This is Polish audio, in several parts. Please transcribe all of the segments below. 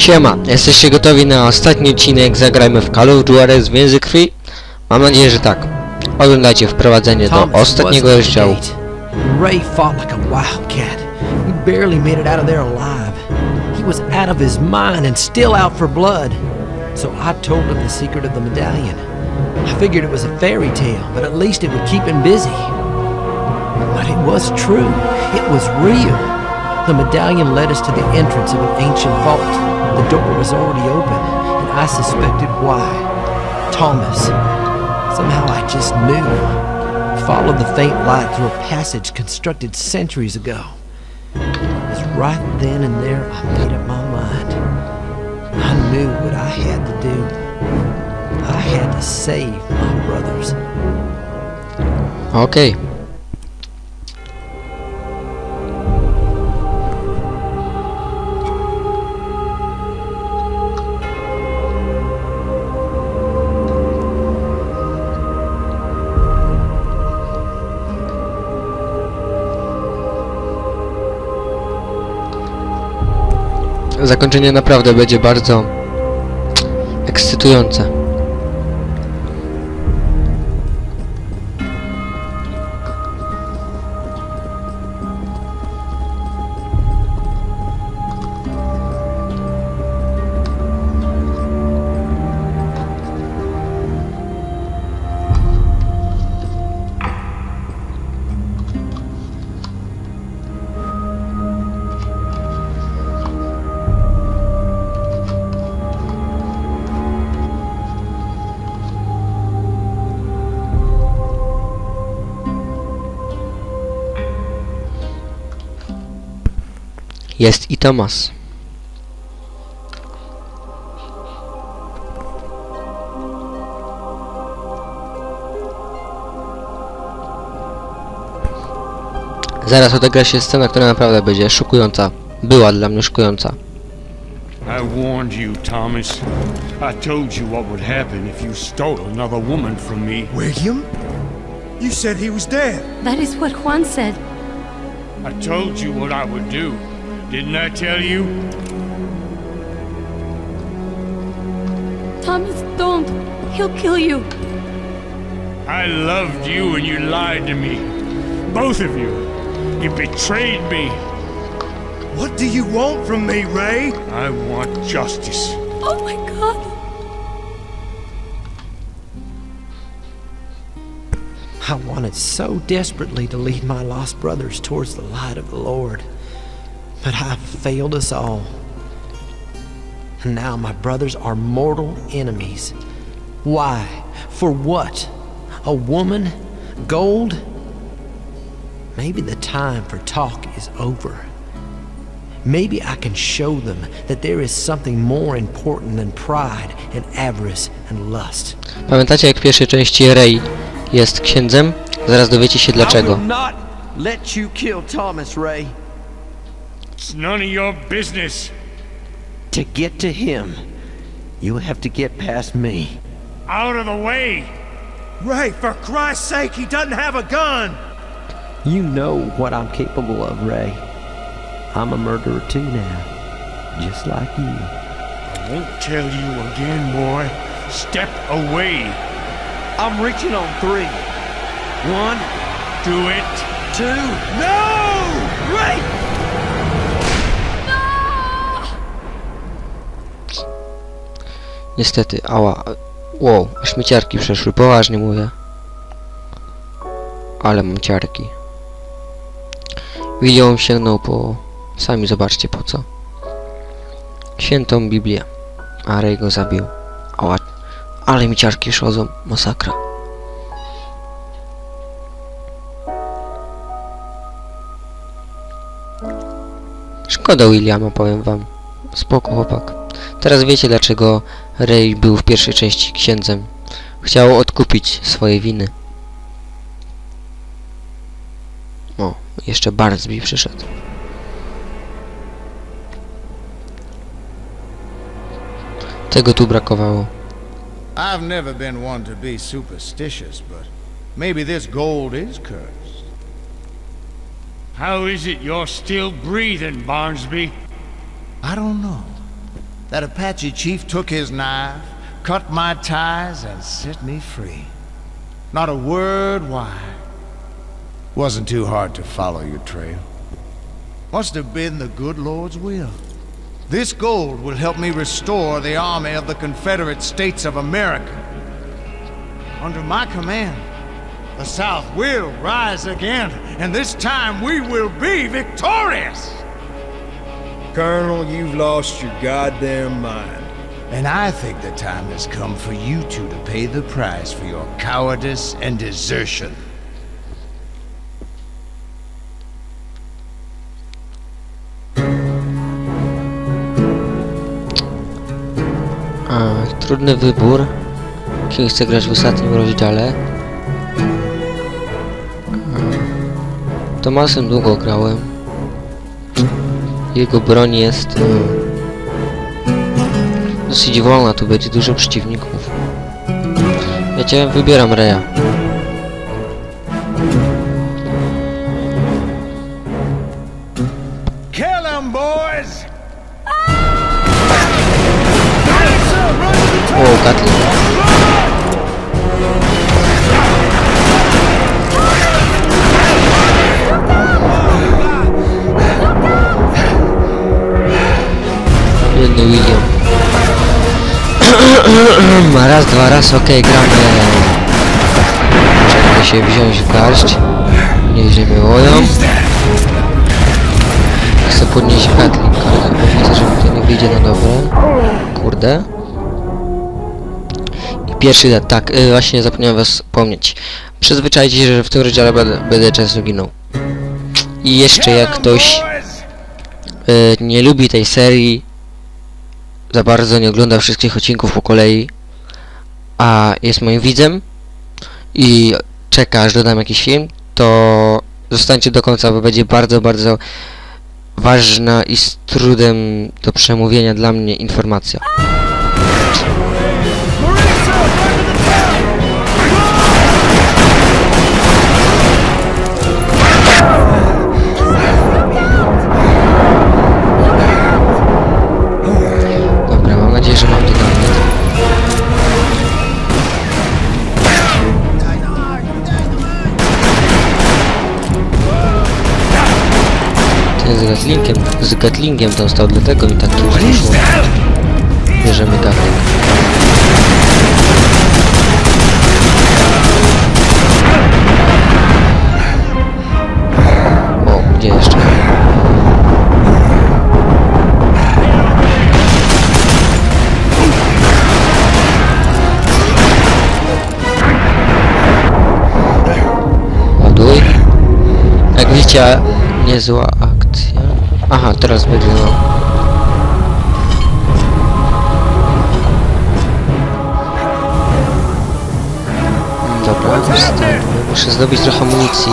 Siema, jesteście gotowi na ostatni odcinek Zagrajmy w Call of Juarez w Krwi? Mam nadzieję, że tak. Oglądajcie wprowadzenie do ostatniego rozdziału. Ray fought like a wildcat. He barely made it out of there alive. He was out of his mind and still out for blood. So I told him the secret of the medallion. I figured it was a fairy tale, but at least it would keep him busy. But it was true. It was real. The medallion led us to the entrance of an ancient vault. The door was already open, and I suspected why. Thomas. Somehow I just knew. Followed the faint light through a passage constructed centuries ago. It was right then and there I made up my mind. I knew what I had to do. I had to save my brothers. Okej. Zakończenie naprawdę będzie bardzo ekscytujące. Jest i Tomas. Zaraz odegra się scena, która naprawdę będzie szokująca. Była dla mnie szokująca. I warned you, Thomas. I told you what would happen if you stole another woman from me. William? You said he was dead. That is what Juan said. I told you what I would do. Didn't I tell you? Thomas, don't. He'll kill you. I loved you and you lied to me. Both of you. You betrayed me. What do you want from me, Ray? I want justice. Oh my god. I wanted so desperately to lead my lost brothers towards the light of the Lord. But I failed us all. And now my brothers are mortal enemies. Why? For what? A woman? Gold? Maybe the time for talk is over. Maybe I can show them that there is something more important than pride and avarice and lust. Pamiętacie jak w pierwszej części Rey jest księdzem? Zaraz dowiecie się I dlaczego. will not let you kill Thomas Ray. It's none of your business. To get to him, you have to get past me. Out of the way. Ray, for Christ's sake, he doesn't have a gun. You know what I'm capable of, Ray. I'm a murderer too now, just like you. I won't tell you again, boy. Step away. I'm reaching on three. One, Do it. two. No! Ray! Niestety, ała. Wow, aż mi ciarki przeszły, poważnie mówię. Ale mam ciarki. William sięgnął po... Sami zobaczcie po co. Świętą Biblię. A Ray go zabił. Ała. Ale mi ciarki szodzą. Masakra. Szkoda Williama, powiem wam. Spoko chłopak. Teraz wiecie dlaczego Ray był w pierwszej części księdzem. Chciał odkupić swoje winy. O, jeszcze Bardsby przyszedł. Tego tu brakowało. I've never been one to be superstitious, but maybe this gold is cursed. How is it you're still breathing, Barnsby? I don't know. That Apache chief took his knife, cut my ties, and set me free. Not a word why. Wasn't too hard to follow your trail. Must have been the good Lord's will. This gold will help me restore the army of the Confederate States of America. Under my command, the South will rise again, and this time we will be victorious! Colonel, you've lost your goddamn mind. And I think the time has come for you two to pay the price for your cowardice and desertion. A, trudny wybór. Kim chcę grać w ostatnim rozdziale? A, Tomasem długo grałem. Jego broń jest e, dosyć wolna, tu będzie dużo przeciwników. Wiecie, wybieram Reja. Dwa, raz, okej, gramy. Czekaj się wziąć w garść. Nieźle łoją. Chcę podnieść Gatling, ale widzę, że mi to nie wyjdzie na dobre. Kurde. I pierwszy atak, y, właśnie zapomniałem was wspomnieć. Przyzwyczajcie się, że w tym rozdziale będę, będę często ginął. I jeszcze jak ktoś y, nie lubi tej serii, za bardzo nie ogląda wszystkich odcinków po kolei, a jest moim widzem i czeka aż dodam jakiś film, to zostańcie do końca, bo będzie bardzo, bardzo ważna i z trudem do przemówienia dla mnie informacja. Gatlingiem, z Gatlingiem dostał, dlatego mi tak kiepsko szło. Bierzemy Gatling. O, gdzie jeszcze? Ładuj. Jak widzicie, niezła. Aha, teraz będzie no. Dobra. Muszę zdobyć trochę amunicji.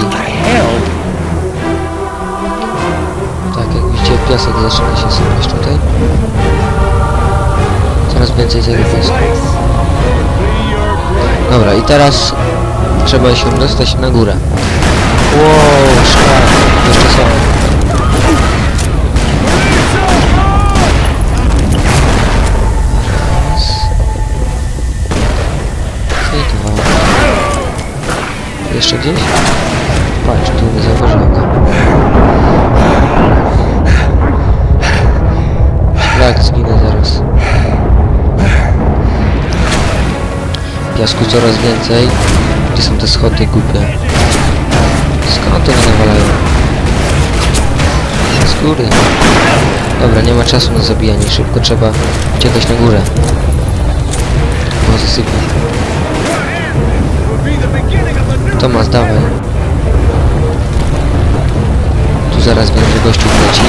Tak, jak widzicie, piasek zaczyna się sypać tutaj. Coraz więcej tego piasku. Dobra, i teraz trzeba się dostać na górę. Wow, szklar, jeszcze są. Jeszcze gdzieś? Patrz, tu nie zauważyłem go. Szlak, zginę zaraz. Piasku coraz więcej. Gdzie są te schody głupie? Skąd one nawalają? Z góry. Dobra, nie ma czasu na zabijanie. Szybko trzeba uciekać na górę. Bo zasypie. Tomas, dawaj. Tu zaraz będzie gościu leci.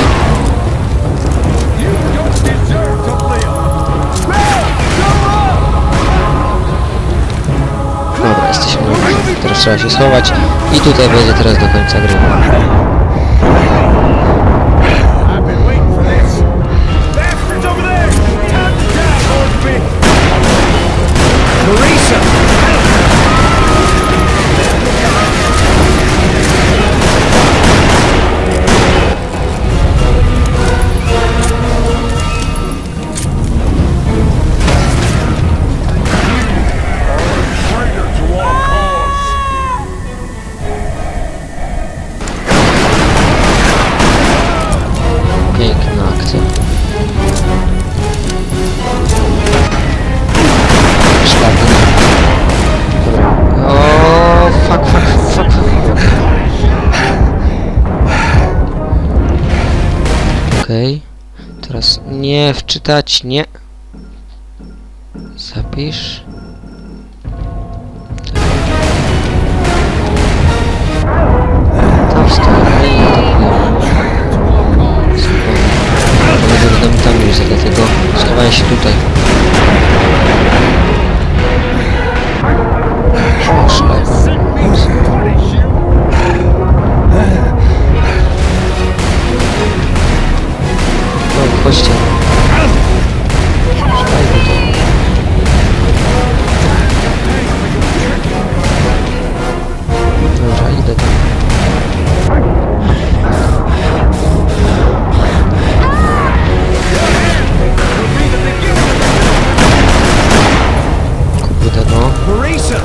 Dobra, jesteśmy na. Teraz trzeba się schować i tutaj będzie teraz do końca gry. Wczytać, nie. Zapisz. No. Marisa!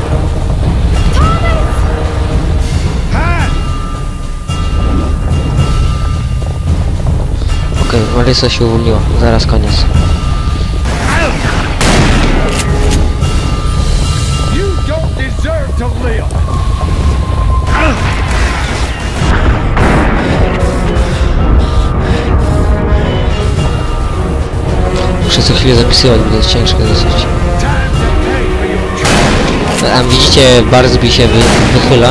Hi! Okej, Marysa się uwolniła. Zaraz koniec. You don't deserve to live! Muszę co A widzicie, Barsby się wy, wychyla.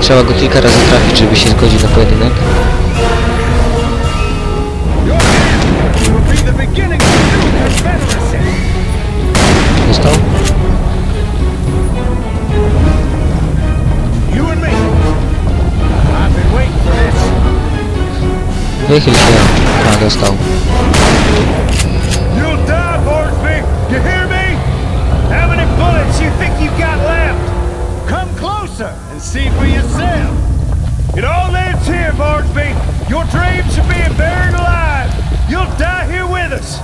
Trzeba go kilka razy trafić, żeby się zgodził na pojedynek. Dostał? Wychyl się. A, dostał. It all ends here, Borsby. Your dreams are being buried alive. You'll die here with us.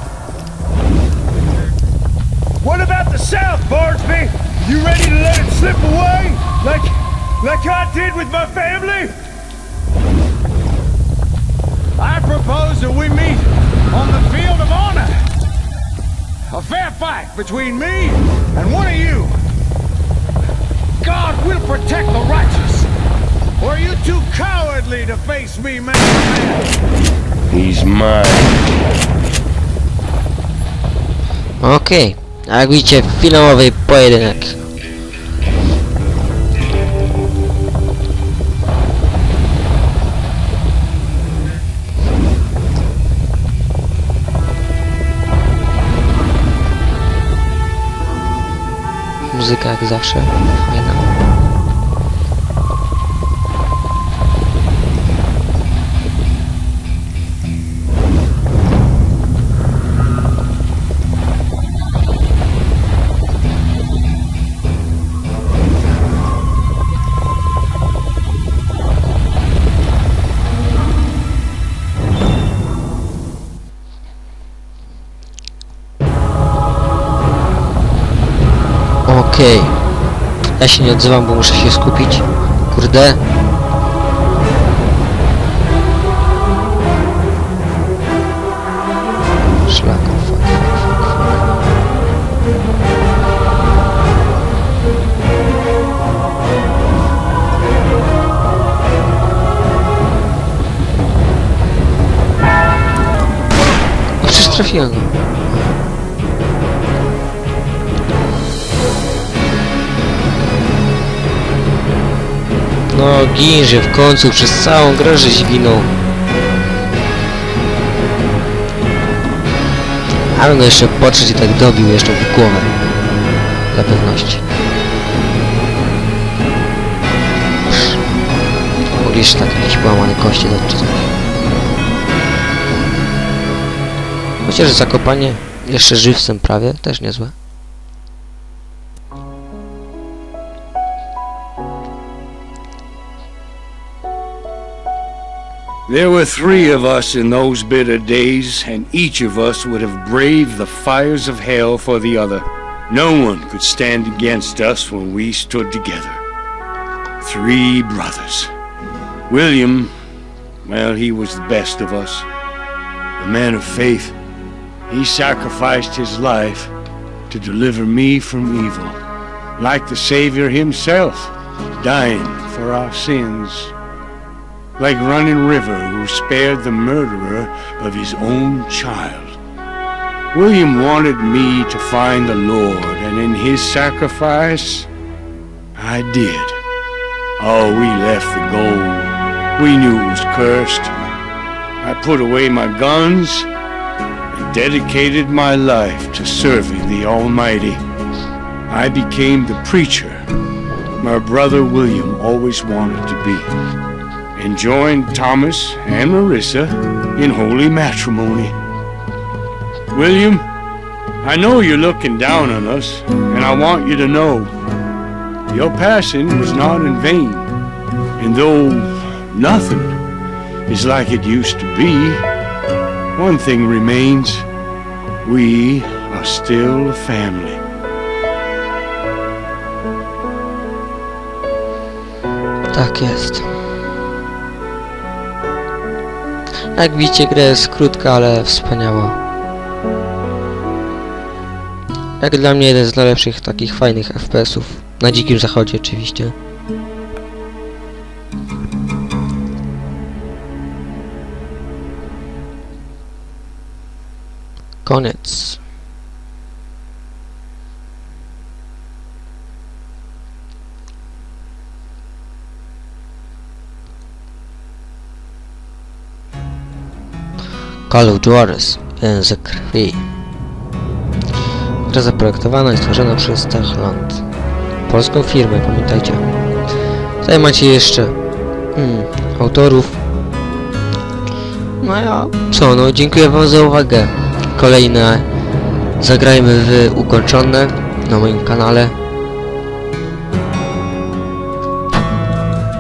What about the South, Borsby? You ready to let it slip away? Like, like I did with my family? I propose that we meet on the field of honor. A fair fight between me and one of you. God will protect the righteous. Or are you too cowardly to face me man to man? He's mine. Okej. A jak widzicie, finałowy pojedynek. Muzyka jak zawsze fajna. Okej. Ja się nie odzywam, bo muszę się skupić. Kurde. Szlak. Fuck, fuck, fuck, fuck. No przecież trafiłem go. Ginże w końcu przez całą grę żeś ginął. Ale go jeszcze potrzeć i tak dobił jeszcze w głowę. Dla pewności. Mogliście tak jakieś połamane kości coś. Chociaż zakopanie jeszcze żywcem prawie, też niezłe. There were three of us in those bitter days, and each of us would have braved the fires of hell for the other. No one could stand against us when we stood together. Three brothers. William, well, he was the best of us. A man of faith. He sacrificed his life to deliver me from evil, like the Savior himself, dying for our sins. Like running river who spared the murderer of his own child. William wanted me to find the Lord, and in his sacrifice, I did. Oh, we left the gold. We knew it was cursed. I put away my guns and dedicated my life to serving the Almighty. I became the preacher my brother William always wanted to be, and joined Thomas and Marissa in holy matrimony. William, I know you're looking down on us, and I want you to know your passing was not in vain. And though nothing is like it used to be, one thing remains we are still a family. Tak. Jak widzicie, gra jest krótka, ale wspaniała. Jak dla mnie jeden z najlepszych takich fajnych FPS-ów. Na dzikim zachodzie oczywiście. Koniec. Juarez, język krwi. Gra zaprojektowana i stworzona przez Techland. Polską firmę, pamiętajcie. Tutaj macie jeszcze mm, autorów. No ja, co no, dziękuję wam za uwagę. Kolejne zagrajmy w ukończone na moim kanale.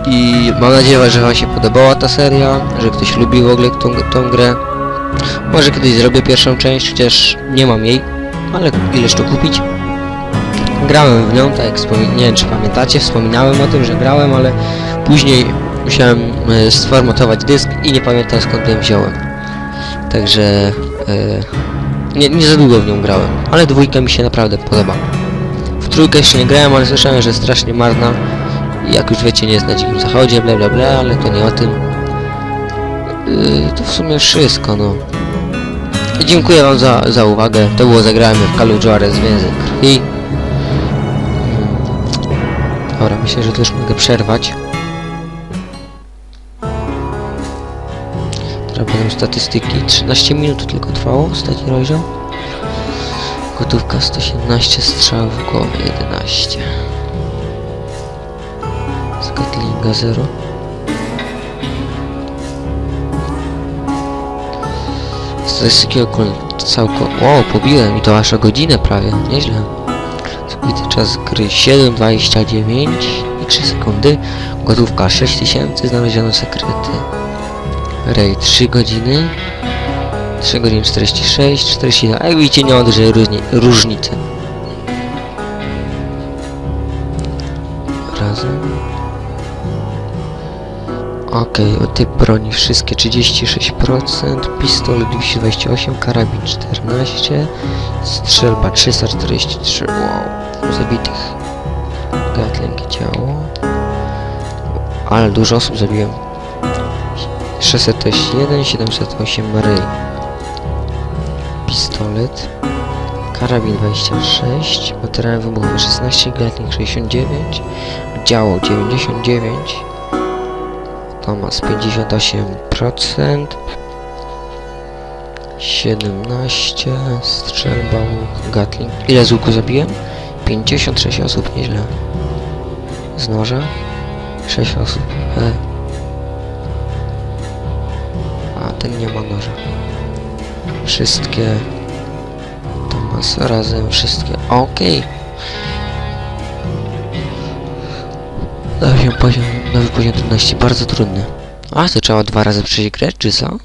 I mam nadzieję, że wam się podobała ta seria, że ktoś lubi w ogóle tą, tą grę. Może kiedyś zrobię pierwszą część, chociaż nie mam jej, ale ileż to kupić. Grałem w nią, tak jak nie wiem czy pamiętacie, wspominałem o tym, że grałem, ale później musiałem e, sformatować dysk i nie pamiętam skąd ją wziąłem. Także e, nie, nie za długo w nią grałem, ale dwójka mi się naprawdę podoba. W trójkę jeszcze nie grałem, ale słyszałem, że strasznie marna. Jak już wiecie, nie jest na dzikim zachodzie, bla bla bla, ale to nie o tym. Yy, to w sumie wszystko, no. Dziękuję wam za, za uwagę. To było zagrajmy w Kalu Juarez Więzy Krwi. Dobra, myślę, że to już mogę przerwać. Teraz będą statystyki. 13 minut tylko trwało, ostatni rozdział. Gotówka 117, strzał w głowie 11. Skatlinga 0. to jest takiego całko... Wow, pobiłem i to aż o godzinę prawie, nieźle. Zbity czas gry 7,29 i 3 sekundy. Gotówka 6000, znaleziono sekrety. Rej 3 godziny. 3 godziny 46, 42. Jak widzicie nie ma dużej różnicy. Okej, o typ broni wszystkie 36%, pistolet 228, karabin 14, strzelba 343, wow, zabitych. Gatling działo. Ale dużo osób zabiłem. 601, 708 Ray. Pistolet. Karabin 26, materiały wybuchowe 16, Gatling 69, działo 99, Thomas 58%, 17, strzelba, łuk, Gatling. Ile z łuku zabiłem? 56 osób, nieźle. Z noża? 6 osób. E. A ten nie ma noża. Wszystkie Thomas razem, wszystkie. Okej. Nowy poziom, nowy poziom trudności, bardzo trudny. A, to trzeba dwa razy przejść grę, czy co?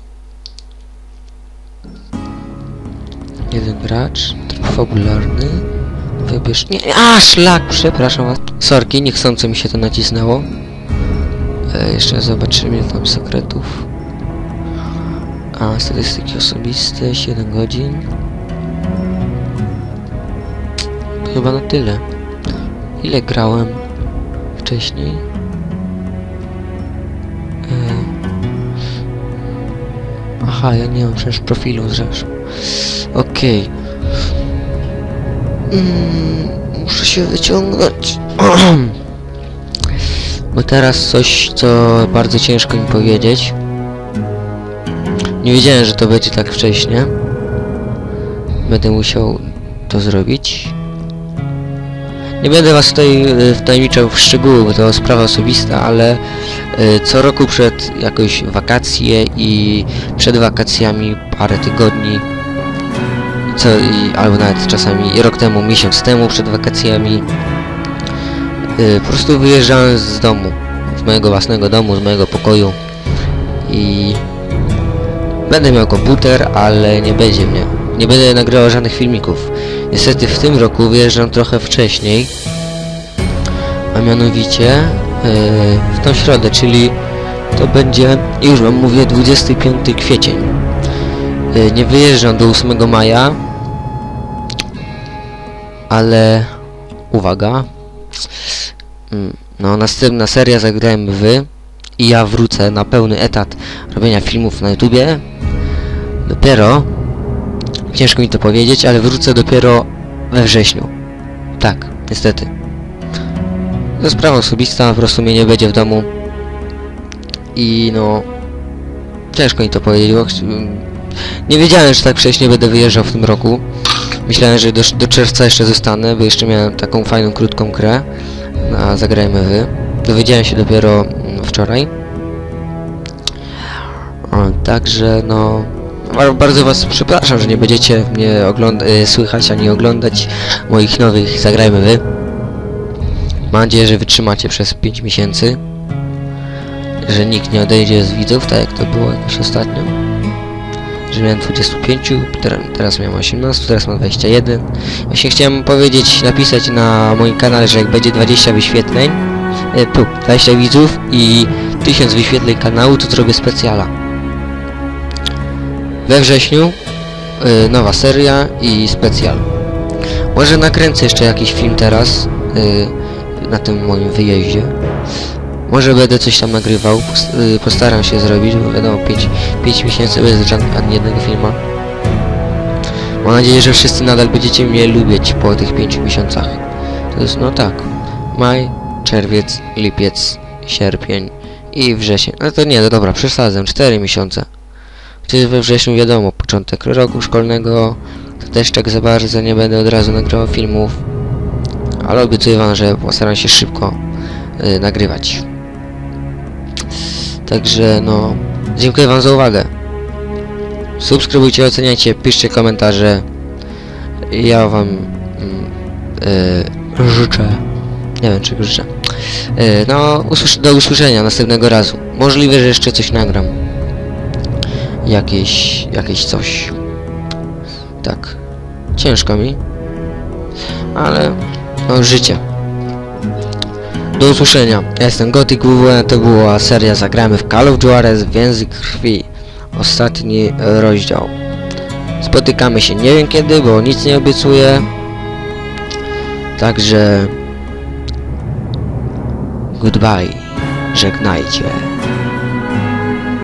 Jeden gracz, tryb fabularny. Wybierz... Nie, a, szlak, przepraszam was. Sorki, niechcąco mi się to nacisnęło. E, jeszcze zobaczymy tam sekretów. A, statystyki osobiste, 7 godzin. Chyba na tyle. Ile grałem wcześniej? E, Aha, ja nie mam przecież profilu zresztą. Okej. Mm, muszę się wyciągnąć. Bo teraz coś, co bardzo ciężko mi powiedzieć. Nie wiedziałem, że to będzie tak wcześnie. Będę musiał to zrobić. Nie będę was tutaj y, wtajemniczał w szczegóły, bo to sprawa osobista, ale y, co roku przed jakoś wakacje i przed wakacjami parę tygodni co, albo nawet czasami rok temu, miesiąc temu przed wakacjami y, po prostu wyjeżdżałem z domu, z mojego własnego domu, z mojego pokoju i będę miał komputer, ale nie będzie mnie. Nie będę nagrywał żadnych filmików. Niestety w tym roku wyjeżdżam trochę wcześniej, a mianowicie yy, w tą środę, czyli to będzie, już wam mówię, 25 kwiecień. Yy, nie wyjeżdżam do 8 maja, ale uwaga, mm, no następna seria zagrałem wy i ja wrócę na pełny etat robienia filmów na YouTubie dopiero ciężko mi to powiedzieć, ale wrócę dopiero we wrześniu. Tak, niestety. To sprawa osobista, po prostu mnie nie będzie w domu. I no... Ciężko mi to powiedzieć, bo nie wiedziałem, że tak wcześnie będę wyjeżdżał w tym roku. Myślałem, że do, do czerwca jeszcze zostanę, bo jeszcze miałem taką fajną, krótką grę na Zagrajmy Wy. Dowiedziałem się dopiero mm, wczoraj. Także no... Bar- Bardzo was przepraszam, że nie będziecie mnie y, słychać ani oglądać moich nowych Zagrajmy Wy. Mam nadzieję, że wytrzymacie przez 5 miesięcy. Że nikt nie odejdzie z widzów, tak jak to było jakoś ostatnio. Że miałem 25, teraz, miałem 18, teraz mam 21. Właśnie chciałem powiedzieć, napisać na moim kanale, że jak będzie 20 wyświetleń, e, tu, 20 widzów i 1000 wyświetleń kanału, to zrobię specjala. We wrześniu y, nowa seria i specjal. Może nakręcę jeszcze jakiś film teraz y, na tym moim wyjeździe. Może będę coś tam nagrywał, y, postaram się zrobić, bo wiadomo 5, 5 miesięcy bez żadnego jednego filma. Mam nadzieję, że wszyscy nadal będziecie mnie lubić po tych 5 miesiącach. To jest no tak. Maj, czerwiec, lipiec, sierpień i wrzesień. No to nie, no dobra, przesadzę, 4 miesiące. Czy we wrześniu wiadomo, początek roku szkolnego, to też tak za bardzo nie będę od razu nagrywał filmów, ale obiecuję wam, że postaram się szybko y, nagrywać. Także no, dziękuję wam za uwagę. Subskrybujcie, oceniajcie, piszcie komentarze. Ja wam mm, y, życzę, nie wiem czego życzę. Y, no, usłysz do usłyszenia następnego razu. Możliwe, że jeszcze coś nagram jakieś, jakieś coś. Tak. Ciężko mi. Ale no życie. Do usłyszenia. Jestem Gothic WWN, to była seria Zagramy w Call of Juarez w język krwi. Ostatni rozdział. Spotykamy się nie wiem kiedy, bo nic nie obiecuję. Także... Goodbye. Żegnajcie.